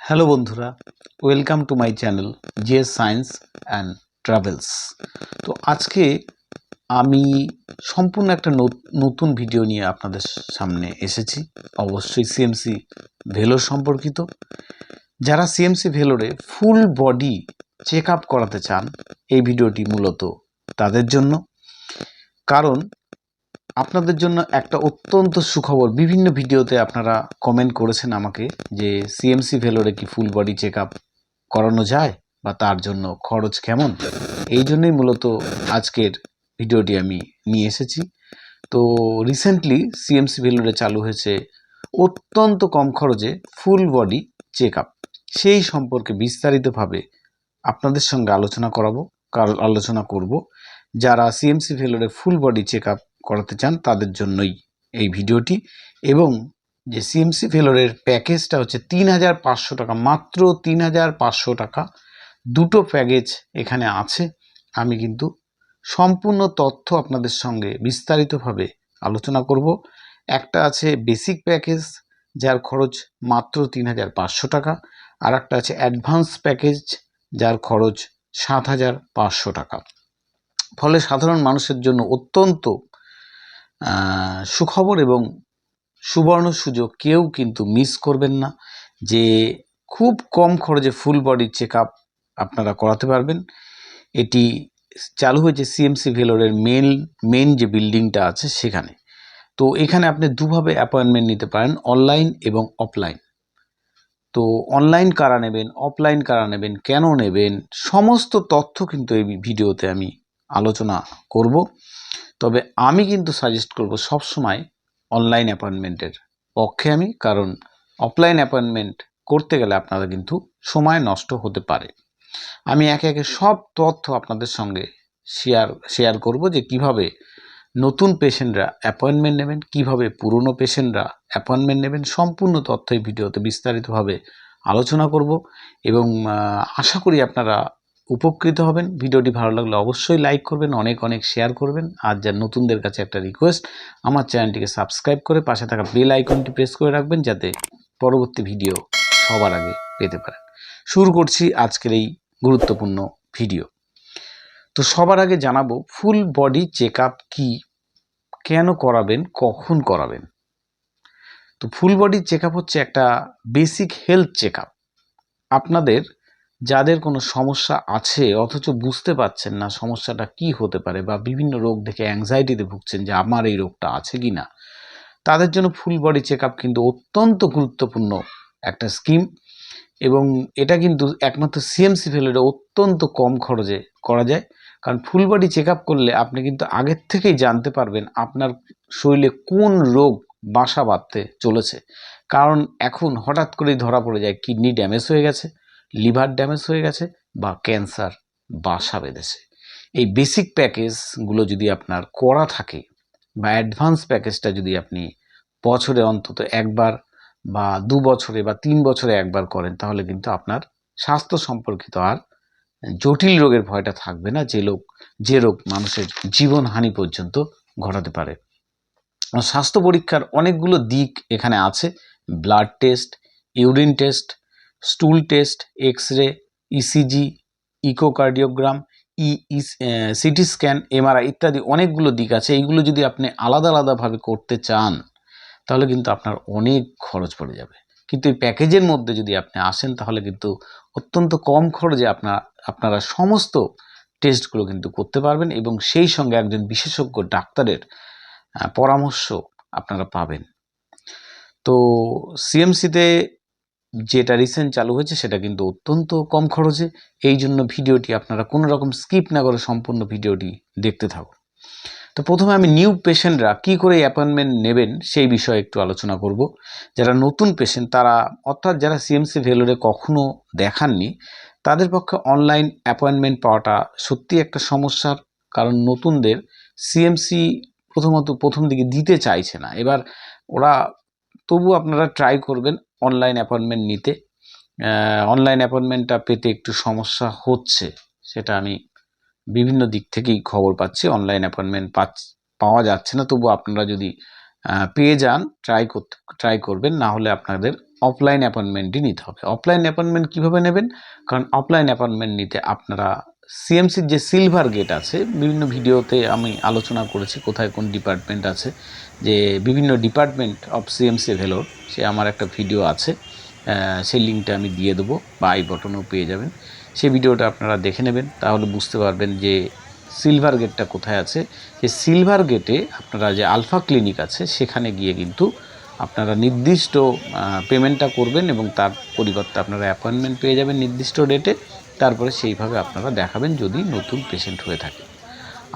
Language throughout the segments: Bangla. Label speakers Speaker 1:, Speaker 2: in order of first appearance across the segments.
Speaker 1: হ্যালো বন্ধুরা। Welcome to my channel GS science and travels তো আজকে আমি সম্পূর্ণ একটা নত- নতুন ভিডিও নিয়ে আপনাদের সামনে এসেছি। অবশ্যই সিএমসি ভেলোর সম্পর্কিত। যারা সিএমসি ভেলোরে ফুল বডি চেক আপ করাতে চান, এই ভিডিওটি মূলত তাদের জন্য। কারণ আপনাদের জন্য একটা অত্যন্ত সুখবর। বিভিন্ন ভিডিওতে আপনারা কমেন্ট করেছেন আমাকে যে সিএমসি ভেলোরে কি ফুল বডি চেক আপ করানো যায় বা তার জন্য খরচ কেমন? এই জন্যই মূলত আজকের ভিডিওটি আমি নিয়ে এসেছি। তো রিসেন্টলি সিএমসি ভেলোরে চালু হয়েছে অত্যন্ত কম খরচে ফুল বডি চেক আপ সেই সম্পর্কে বিস্তারিতভাবে আপনাদের সঙ্গে আলোচনা করাবো আলোচনা করব। যারা সিএমসি ভেলোরে ফুল বডি চেক আপ করাতে চান তাদের জন্যই এই ভিডিওটি। এবং যে সিএমসি ফেলোরের প্যাকেজটা হচ্ছে তিন হাজার পাঁচশো টাকা, মাত্র তিন হাজার পাঁচশো টাকা। দুটো প্যাকেজ এখানে আছে। আমি কিন্তু সম্পূর্ণ তথ্য আপনাদের সঙ্গে বিস্তারিতভাবে আলোচনা করব। একটা আছে বেসিক প্যাকেজ যার খরচ মাত্র তিন হাজার পাঁচশো টাকা। আর একটা আছে অ্যাডভান্স প্যাকেজ যার খরচ সাত হাজার পাঁচশো টাকা। ফলে সাধারণ মানুষের জন্য অত্যন্ত সুখবর এবং সুবর্ণ সুযোগ কেউ কিন্তু মিস করবেন না। যে খুব কম খরচে ফুল বডি চেক আপ আপনারা করাতে পারবেন। এটি চালু হয়েছে সিএমসি ভেলোরের মেন মেন যে বিল্ডিংটা আছে সেখানে। তো এখানে আপনি দুভাবে অ্যাপয়েন্টমেন্ট নিতে পারেন অনলাইন এবং অফলাইন তো অনলাইন কারা নেবেন অফলাইন কারা নেবেন, কেন নেবেন, সমস্ত তথ্য কিন্তু এই ভিডিওতে আমি আলোচনা করব। তবে আমি কিন্তু সাজেস্ট করব সবসময় অনলাইন অ্যাপয়েন্টমেন্টের পক্ষে আমি, কারণ অফলাইন অ্যাপয়েন্টমেন্ট করতে গেলে আপনারা কিন্তু সময় নষ্ট হতে পারে। আমি একে একে সব তথ্য আপনাদের সঙ্গে শেয়ার শেয়ার করব যে কীভাবে নতুন পেশেন্টরা অ্যাপয়েন্টমেন্ট নেবেন, কীভাবে পুরনো পেশেন্টরা অ্যাপয়েন্টমেন্ট নেবেন, সম্পূর্ণ তথ্য এই ভিডিওতে বিস্তারিতভাবে আলোচনা করব এবং আশা করি আপনারা উপকৃত হবেন। ভিডিওটি ভালো লাগলে অবশ্যই লাইক করবেন, অনেক অনেক শেয়ার করবেন। আর যার নতুনদের কাছে একটা রিকোয়েস্ট, আমার চ্যানেলটিকে সাবস্ক্রাইব করে পাশে থাকা বেল আইকনটি প্রেস করে রাখবেন যাতে পরবর্তী ভিডিও সবার আগে পেতে পারেন। শুরু করছি আজকের এই গুরুত্বপূর্ণ ভিডিও। তো সবার আগে জানাব, ফুল বডি চেক আপ কী, কেন করাবেন, কখন করাবেন? তো ফুল বডি চেক হচ্ছে একটা বেসিক হেলথ চেক আপনাদের যাদের কোনো সমস্যা আছে, অথচ বুঝতে পারছেন না সমস্যাটা কি হতে পারে বা বিভিন্ন রোগ দেখে অ্যাংজাইটিতে ভুগছেন যে আমার এই রোগটা আছে কি না, তাদের জন্য ফুল বডি চেক কিন্তু অত্যন্ত গুরুত্বপূর্ণ একটা স্কিম এবং এটা কিন্তু একমাত্র সিএমসি ভ্যালুরে অত্যন্ত কম খরচে করা যায়। কারণ ফুল বডি চেক করলে আপনি কিন্তু আগের থেকেই জানতে পারবেন আপনার শরীরে কোন রোগ বাসা বাঁধতে চলেছে। কারণ এখন হঠাৎ করেই ধরা পড়ে যায় কিডনি ড্যামেজ হয়ে গেছে। লিভার ড্যামেজ হয়ে গেছে বা ক্যান্সার বাসা বেঁধেছে। এই বেসিক প্যাকেজগুলো যদি আপনার করা থাকে বা অ্যাডভান্স প্যাকেজটা যদি আপনি বছরে অন্তত একবার বা দু বছরে বা তিন বছরে একবার করেন, তাহলে কিন্তু আপনার স্বাস্থ্য সম্পর্কিত আর জটিল রোগের ভয়টা থাকবে না, যে লোক, যে রোগ মানুষের জীবনহানি পর্যন্ত ঘটাতে পারে। স্বাস্থ্য পরীক্ষার অনেকগুলো দিক এখানে আছে। Blood test, urine test stool test X ray ECG echocardiogram ই সিটি স্ক্যান এমআরআই ইত্যাদি অনেকগুলো দিক আছে। এইগুলো যদি আপনি আলাদা আলাদাভাবে করতে চান, তাহলে কিন্তু আপনার অনেক খরচ পড়ে যাবে। কিন্তু এই প্যাকেজের মধ্যে যদি আপনি আসেন, তাহলে কিন্তু অত্যন্ত কম খরচে আপনার, আপনারা সমস্ত টেস্টগুলো কিন্তু করতে পারবেন এবং সেই সঙ্গে একজন বিশেষজ্ঞ ডাক্তারের পরামর্শ আপনারা পাবেন। তো সিএমসিতে যেটা রিসেন্ট চালু হয়েছে সেটা কিন্তু অত্যন্ত কম খরচে। এই জন্য ভিডিওটি আপনারা কোনো রকম স্কিপ না করে সম্পূর্ণ ভিডিওটি দেখতে থাকুন। তো প্রথমে আমি নিউ পেশেন্টরা কি করে অ্যাপয়েন্টমেন্ট নেবেন সেই বিষয়ে একটু আলোচনা করব। যারা নতুন পেশেন্ট তারা অর্থাৎ যারা সিএমসি ভেলোরে কখনো দেখাননি, তাদের পক্ষে অনলাইন অ্যাপয়েন্টমেন্ট পাওয়াটা সত্যি একটা সমস্যার কারণ। নতুনদের সিএমসি প্রথমত প্রথম দিকে দিতে চাইছে না। এবার ওরা তবু আপনারা ট্রাই করবেন অনলাইন অ্যাপয়েন্টমেন্ট নিতে। অনলাইন অ্যাপয়েন্টমেন্টটা পেতে একটু সমস্যা হচ্ছে, সেটা আমি বিভিন্ন দিক থেকেই খবর পাচ্ছি। অনলাইন অ্যাপয়েন্টমেন্ট পাওয়া যাচ্ছে না তবু আপনারা যদি পেয়ে যান ট্রাই করতে ট্রাই করবেন, না হলে আপনাদের অফলাইন অ্যাপয়েন্টমেন্টই নিতে হবে। অফলাইন অ্যাপয়েন্টমেন্ট কীভাবে নেবেন? কারণ অফলাইন অ্যাপয়েন্টমেন্ট নিতে আপনারা সিএমসির যে সিলভার গেট আছে, বিভিন্ন ভিডিওতে আমি আলোচনা করেছি কোথায় কোন ডিপার্টমেন্ট আছে, যে বিভিন্ন ডিপার্টমেন্ট অফ সিএমসি ভেলোর সে আমার একটা ভিডিও আছে সেই লিঙ্কটা আমি দিয়ে দেবো, বা আই বটনও পেয়ে যাবেন। সেই ভিডিওটা আপনারা দেখে নেবেন, তাহলে বুঝতে পারবেন যে সিলভার গেটটা কোথায় আছে। সেই সিলভার গেটে আপনারা যে আলফা ক্লিনিক আছে, সেখানে গিয়ে কিন্তু আপনারা নির্দিষ্ট পেমেন্টটা করবেন এবং তার পরিবর্তে আপনারা অ্যাপয়েন্টমেন্ট পেয়ে যাবেন নির্দিষ্ট ডেটে তারপরে সেইভাবে আপনারা দেখাবেন যদি নতুন পেশেন্ট হয়ে থাকে।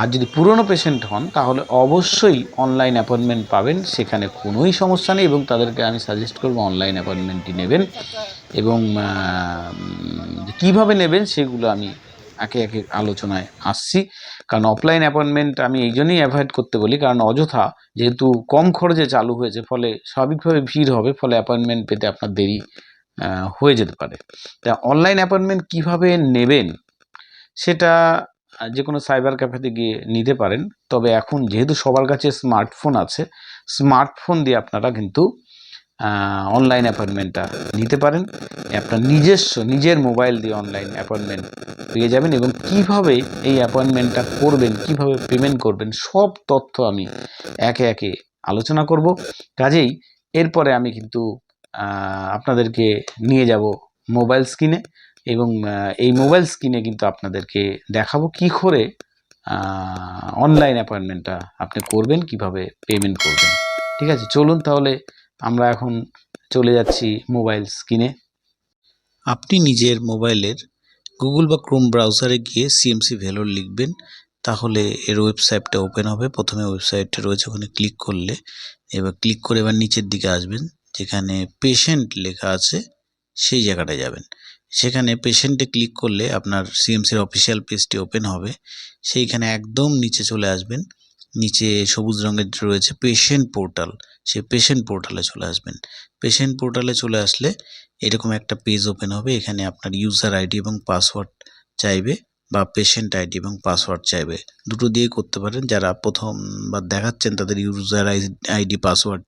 Speaker 1: আর যদি পুরনো পেশেন্ট হন, তাহলে অবশ্যই অনলাইন অ্যাপয়েন্টমেন্ট পাবেন। সেখানে কোনোই সমস্যা নেই এবং তাদেরকে আমি সাজেস্ট করব অনলাইন অ্যাপয়েন্টমেন্টটি নেবেন এবং কীভাবে নেবেন সেগুলো আমি একে একে আলোচনায় আসছি। কারণ অফলাইন অ্যাপয়েন্টমেন্ট আমি এই জন্যই অ্যাভয়েড করতে বলি, কারণ অযথা যেহেতু কম খরচে চালু হয়েছে, ফলে স্বাভাবিকভাবে ভিড় হবে, ফলে অ্যাপয়েন্টমেন্ট পেতে আপনার দেরি হয়ে যেতে পারে। তা অনলাইন অ্যাপয়েন্টমেন্ট কীভাবে নেবেন সেটা যে কোনো সাইবার ক্যাফেতে গিয়ে নিতে পারেন। তবে এখন যেহেতু সবার কাছে স্মার্টফোন আছে স্মার্টফোন দিয়ে আপনারা কিন্তু অনলাইন অ্যাপয়েন্টমেন্টটা নিতে পারেন। আপনার নিজস্ব, নিজের মোবাইল দিয়ে অনলাইন অ্যাপয়েন্টমেন্ট পেয়ে যাবেন এবং কীভাবে এই অ্যাপয়েন্টমেন্টটা করবেন, কীভাবে পেমেন্ট করবেন, সব তথ্য আমি একে একে আলোচনা করব। কাজেই এরপরে আমি কিন্তু আপনাদেরকে নিয়ে যাব মোবাইল স্ক্রিনে এবং এই মোবাইল স্ক্রিনে কিন্তু আপনাদেরকে দেখাবো কি করে অনলাইন অ্যাপয়েন্টমেন্টটা আপনি করবেন, কীভাবে পেমেন্ট করবেন। ঠিক আছে? চলুন তাহলে আমরা এখন চলে যাচ্ছি মোবাইল স্ক্রিনে আপনি নিজের মোবাইলের গুগল বা ক্রোম ব্রাউজারে গিয়ে সিএমসি ভেলোর লিখবেন, তাহলে এর ওয়েবসাইটটা ওপেন হবে। প্রথমে ওয়েবসাইটটা রয়েছে, ওখানে ক্লিক করলে। এবার ক্লিক করে এবার নিচের দিকে আসবেন। যেখানে পেশেন্ট লেখা আছে, সেই জায়গাটায় যাবেন। সেখানে পেশেন্টে ক্লিক করলে আপনার সিএমসির অফিসিয়াল পেজটি ওপেন হবে। সেইখানে একদম নিচে চলে আসবেন। নিচে সবুজ রঙের রয়েছে পেশেন্ট পোর্টাল সেই পেশেন্ট পোর্টালে চলে আসবেন। পেশেন্ট পোর্টালে চলে আসলে এরকম একটা পেজ ওপেন হবে। এখানে আপনার ইউজার আইডি এবং পাসওয়ার্ড চাইবে। বা পেশেন্ট আইডি এবং পাসওয়ার্ড চাইবে। দুটো দিয়ে করতে পারেন। যারা প্রথমবার দেখাচ্ছেন তাদের ইউজার আইডি পাসওয়ার্ড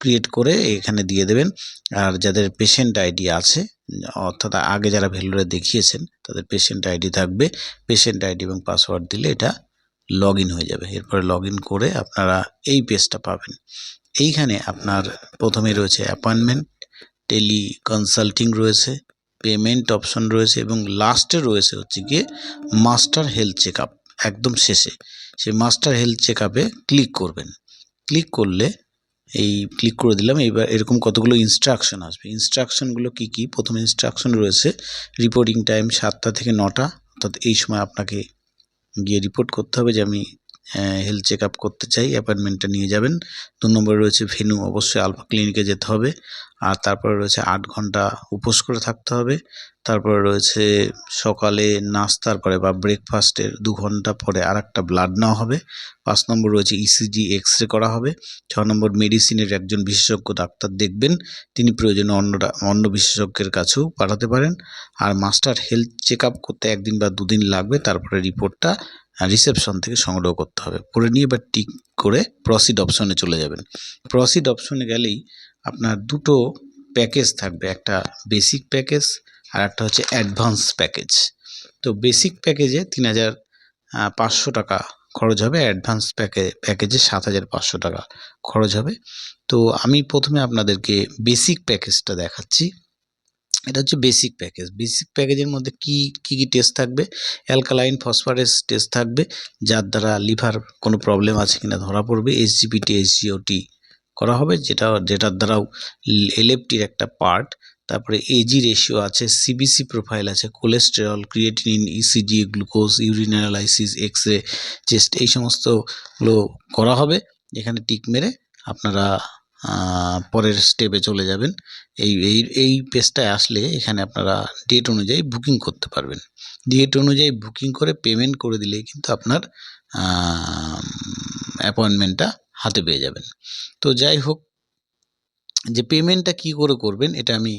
Speaker 1: ক্রিয়েট করে এখানে দিয়ে দেবেন। আর যাদের পেশেন্ট আইডি আছে, অর্থাৎ আগে যারা ভেলোরে দেখিয়েছেন, তাদের পেশেন্ট আইডি থাকবে। পেশেন্ট আইডি এবং পাসওয়ার্ড দিলে এটা লগ হয়ে যাবে। এরপরে লগ করে আপনারা এই পেজটা পাবেন। এইখানে আপনার প্রথমে রয়েছে অ্যাপয়েন্টমেন্ট টেলি কনসাল্টিং রয়েছে। পেমেন্ট অপশন রয়েছে এবং লাস্টে রয়েছে হচ্ছে গিয়ে মাস্টার হেলথ চেক একদম শেষে। সেই মাস্টার হেলথ চেক ক্লিক করবেন। ক্লিক করলে এই ক্লিক করে দিলাম এইবার এরকম কতগুলো ইনস্ট্রাকশন আসবে। ইনস্ট্রাকশনগুলো কি কি? প্রথম ইনস্ট্রাকশন রয়েছে রিপোর্টিং টাইম সাতটা থেকে নটা, অর্থাৎ এই সময় আপনাকে গিয়ে রিপোর্ট করতে হবে যে আমি হেলথ চেক আপ করতে চাই অ্যাপয়েন্টমেন্টটা নিয়ে যাবেন। দু নম্বরে রয়েছে ভেনু অবশ্যই আলফা ক্লিনিকে যেতে হবে। আর তারপরে রয়েছে আট ঘণ্টা উপোস করে থাকতে হবে। তারপরে রয়েছে সকালে নাস্তার পরে বা ব্রেকফাস্টের দু ঘণ্টা পরে আর একটা ব্লাড নেওয়া হবে। পাঁচ নম্বর রয়েছে ইসিজি এক্স রে করা হবে। ছ নম্বর মেডিসিনের একজন বিশেষজ্ঞ ডাক্তার দেখবেন। তিনি প্রয়োজনে অন্য ডা- অন্য বিশেষজ্ঞের কাছেও পাঠাতে পারেন। আর মাস্টার হেলথ চেক আপ করতে একদিন বা দুদিন লাগবে। তারপরে রিপোর্টটা রিসেপশন থেকে সংগ্রহ করতে হবে। করে নিয়ে এবার টিক করে প্রসিড অপশনে চলে যাবেন। প্রসিড অপশনে গেলেই আপনার দুটো প্যাকেজ থাকবে। একটা বেসিক প্যাকেজ আর একটা হচ্ছে অ্যাডভান্স প্যাকেজ তো বেসিক প্যাকেজে তিন হাজার পাঁচশো টাকা খরচ হবে। অ্যাডভান্স প্যাকে প্যাকেজে সাত হাজার পাঁচশো টাকা খরচ হবে। তো আমি প্রথমে আপনাদেরকে বেসিক প্যাকেজটা দেখাচ্ছি। এটা হচ্ছে বেসিক প্যাকেজ বেসিক প্যাকেজের মধ্যে কি কি কি টেস্ট থাকবে? অ্যালকালাইন ফসফরাস টেস্ট থাকবে, যার দ্বারা লিভার কোনো প্রবলেম আছে কিনা ধরা পড়বে। এসজিপিটি এসজিওটি করা হবে, যেটা, যেটার দ্বারাও এলএফটির একটা পার্ট তারপরে এজি রেশিও আছে সিবিসি প্রোফাইল আছে cholesterol creatinine ECG glucose urine analysis X ray chest এই সমস্তগুলো করা হবে। এখানে টিক মেরে আপনারা পরের স্টেপে চলে যাবেন। এই এই এই পেজটায় আসলে এখানে আপনারা ডেট অনুযায়ী বুকিং করতে পারবেন। ডেট অনুযায়ী বুকিং করে পেমেন্ট করে দিলেই কিন্তু আপনার অ্যাপয়েন্টমেন্টটা হাতে পেয়ে যাবেন। তো যাই হোক, যে পেমেন্টটা কি করে করবেন এটা আমি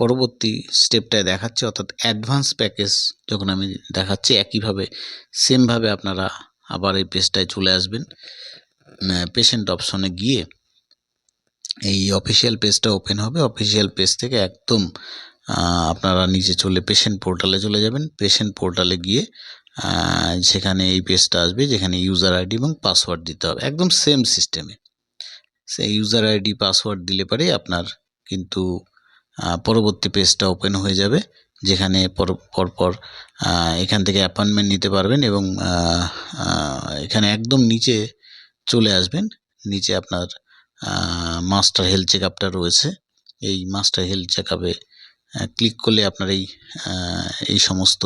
Speaker 1: পরবর্তী স্টেপটায় দেখাচ্ছি। অর্থাৎ অ্যাডভান্স প্যাকেজ যখন আমি দেখাচ্ছি, একইভাবে সেমভাবে আপনারা আবার এই পেজটায় চলে আসবেন। পেশেন্ট অপশনে গিয়ে এই অফিসিয়াল পেজটা ওপেন হবে। অফিসিয়াল পেজ থেকে একদম আপনারা নিচে চলে পেশেন্ট পোর্টালে চলে যাবেন। পেশেন্ট পোর্টালে গিয়ে সেখানে এই পেজটা আসবে, যেখানে ইউজার আইডি এবং পাসওয়ার্ড দিতে হবে। একদম সেম সিস্টেমে সেই ইউজার আইডি পাসওয়ার্ড দিলে পরে আপনার কিন্তু পরবর্তী পেজটা ওপেন হয়ে যাবে। যেখানে পর, পরপর এখান থেকে অ্যাপয়েন্টমেন্ট নিতে পারবেন এবং এখানে একদম নিচে চলে আসবেন। নিচে আপনার মাস্টার হেলথ চেক আপটা রয়েছে। এই মাস্টার হেলথ চেক আপে ক্লিক করলে আপনার এই এই সমস্ত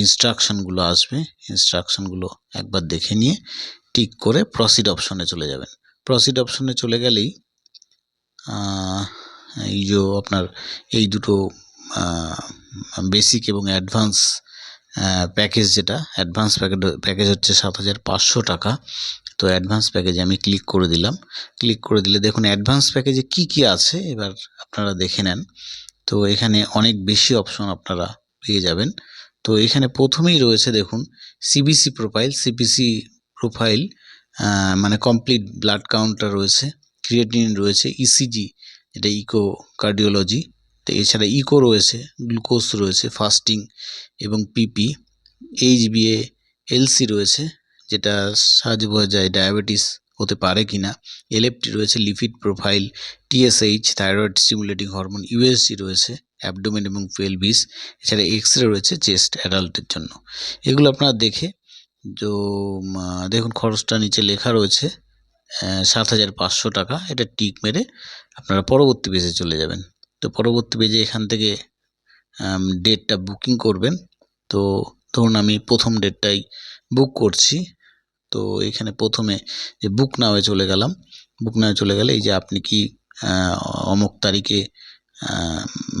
Speaker 1: ইনস্ট্রাকশনগুলো আসবে। ইনস্ট্রাকশনগুলো একবার দেখে নিয়ে টিক করে প্রসিড অপশনে চলে যাবেন। প্রসিড অপশনে চলে গেলেই এই যে আপনার এই দুটো বেসিক এবং অ্যাডভান্স প্যাকেজ যেটা অ্যাডভান্স প্যাকেজ প্যাকেজ হচ্ছে সাত হাজার পাঁচশো টাকা। তো অ্যাডভান্স প্যাকেজে আমি ক্লিক করে দিলাম। ক্লিক করে দিলে দেখুন অ্যাডভান্স প্যাকেজে কি কি আছে, এবার আপনারা দেখে নেন। তো এখানে অনেক বেশি অপশন আপনারা পেয়ে যাবেন। তো এখানে প্রথমেই রয়েছে দেখুন সিবিসি প্রোফাইল সিবিসি প্রোফাইল মানে কমপ্লিট ব্লাড কাউন্টার রয়েছে ক্রিয়েটিন রয়েছে ইসিজি এটা ইকো কার্ডিওলজি তো এছাড়া ইকো রয়েছে গ্লুকোজ রয়েছে ফাস্টিং এবং পিপি এইচবিএ এলসি রয়েছে। যেটা সাহায্য বোঝা যায় ডায়াবেটিস হতে পারে কি না এলএফটি রয়েছে lipid profile TSH thyroid stimulating hormone USG রয়েছে অ্যাবডোমেন এবং পেলভিস এছাড়া এক্স রে রয়েছে চেস্ট অ্যাডাল্টের জন্য। এগুলো আপনারা দেখে, তো দেখুন খরচটা নিচে লেখা রয়েছে সাত হাজার পাঁচশো টাকা, এটা টিক মেরে আপনারা পরবর্তী পেজে চলে যাবেন। তো পরবর্তী পেজে এখান থেকে ডেটটা বুকিং করবেন। তো, ধরুন আমি প্রথম ডেটটাই বুক করছি তো এখানে প্রথমে যে বুক নাওয়ে চলে গেলাম। বুক নাওয়ে চলে গেলে এই যে আপনি কি অমুক তারিখে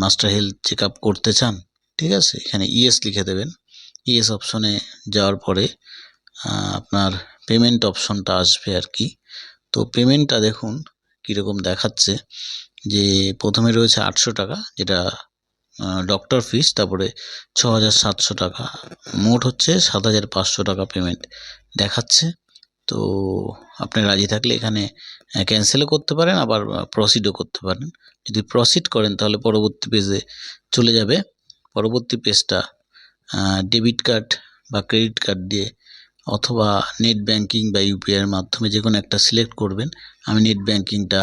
Speaker 1: মাস্টার হেলথ চেক আপ করতে চান, ঠিক আছে? এখানে ইএস লিখে দেবেন। ইএস অপশনে যাওয়ার পরে আপনার পেমেন্ট অপশনটা আসবে আর কি। তো পেমেন্টটা দেখুন কীরকম দেখাচ্ছে যে প্রথমে রয়েছে আটশো টাকা, যেটা ডক্টর ফিস তারপরে ছ হাজার সাতশো টাকা। মোট হচ্ছে সাত হাজার পাঁচশো টাকা পেমেন্ট দেখাচ্ছে। তো আপনি রাজি থাকলে এখানে ক্যান্সেলও করতে পারেন, আবার প্রসিডও করতে পারেন। যদি প্রসিড করেন তাহলে পরবর্তী পেজে চলে যাবে। পরবর্তী পেজটা ডেবিট কার্ড বা ক্রেডিট কার্ড দিয়ে অথবা নেট ব্যাংকিং বা ইউপিআইয়ের মাধ্যমে যে কোনো একটা সিলেক্ট করবেন। আমি নেট ব্যাংকিংটা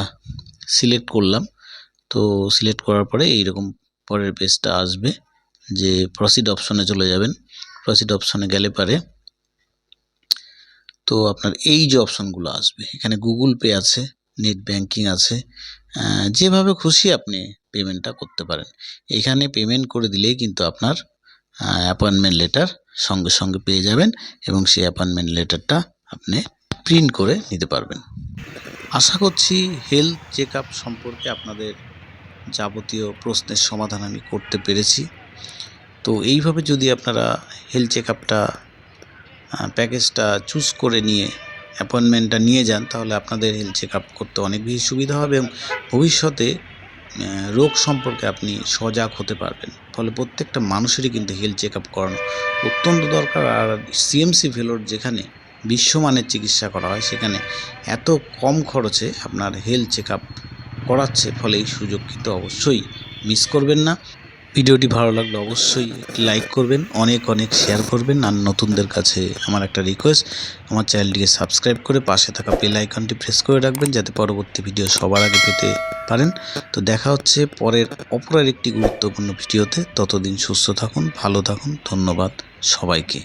Speaker 1: সিলেক্ট করলাম। তো সিলেক্ট করার পরে এইরকম পরের পেজটা আসবে যে প্রসিড অপশনে চলে যাবেন। প্রসিড অপশনে গেলে পারে তো আপনার এই যে অপশনগুলো আসবে, এখানে গুগল পে আছে নেট ব্যাংকিং আছে যেভাবে খুশি আপনি পেমেন্টটা করতে পারেন। এখানে পেমেন্ট করে দিলেই কিন্তু আপনার অ্যাপয়েন্টমেন্ট লেটার সঙ্গে সঙ্গে পেয়ে যাবেন এবং সেই অ্যাপয়েন্টমেন্ট লেটারটা আপনি প্রিন্ট করে নিতে পারবেন। আশা করছি হেলথ চেক সম্পর্কে আপনাদের যাবতীয় প্রশ্নের সমাধান আমি করতে পেরেছি। তো এইভাবে যদি আপনারা হেলথ চেক প্যাকেজটা চুজ করে নিয়ে অ্যাপয়েন্টমেন্টটা নিয়ে যান, তাহলে আপনাদের হেলথ চেক আপ করতে অনেক বেশি সুবিধা হবে এবং ভবিষ্যতে রোগ সম্পর্কে আপনি সজাগ হতে পারবেন। ফলে প্রত্যেকটা মানুষেরই কিন্তু হেলথ চেক আপ করানো অত্যন্ত দরকার। আর সিএমসি ভেলোর যেখানে বিশ্বমানের চিকিৎসা করা হয়, সেখানে এত কম খরচে আপনার হেলথ চেক আপ করাচ্ছে, ফলে এই সুযোগ কিন্তু অবশ্যই মিস করবেন না। ভিডিওটি ভালো লাগলে অবশ্যই লাইক করবেন, অনেক অনেক শেয়ার করবেন আর নতুনদের কাছে আমার একটা রিকোয়েস্ট আমার চ্যানেলটিকে সাবস্ক্রাইব করে পাশে থাকা বেল আইকনটি প্রেস করে রাখবেন যাতে পরবর্তী ভিডিও সবার আগে পেতে পারেন। তো দেখা হচ্ছে পরের অপরের একটি গুরুত্বপূর্ণ ভিডিওতে ততদিন সুস্থ থাকুন, ভালো থাকুন, ধন্যবাদ সবাইকে।